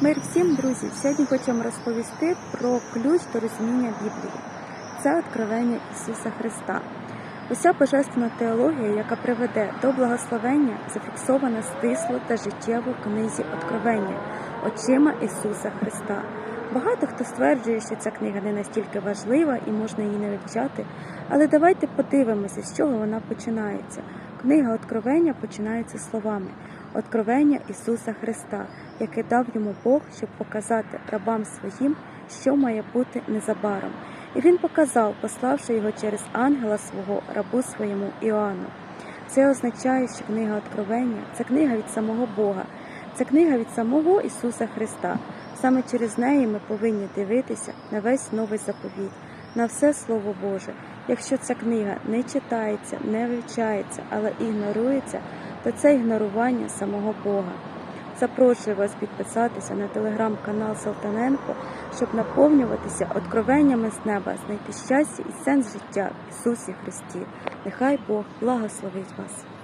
Мир всім, друзі! Сьогодні хочемо розповісти про ключ до розуміння Біблії. Це откровення Ісуса Христа. Уся божественна теологія, яка приведе до благословення, зафіксована стисло та життєво в книзі Откровення очима Ісуса Христа. Багато хто стверджує, що ця книга не настільки важлива і можна її не вивчати, але давайте подивимося, з чого вона починається. Книга Откровення починається словами Откровення Ісуса Христа, яке дав йому Бог, щоб показати рабам своїм, що має бути незабаром. І він показав, пославши його через ангела свого рабу своєму Іоанну. Це означає, що книга Откровення це книга від самого Бога, це книга від самого Ісуса Христа. Саме через неї ми повинні дивитися на весь новий заповіт, на все Слово Боже. Якщо ця книга не читається, не вивчається, але ігнорується, то це ігнорування самого Бога. Запрошую вас підписатися на телеграм-канал Салтаненко, щоб наповнюватися откровеннями з неба, знайти щастя і сенс життя в Ісусі Христі. Нехай Бог благословить вас.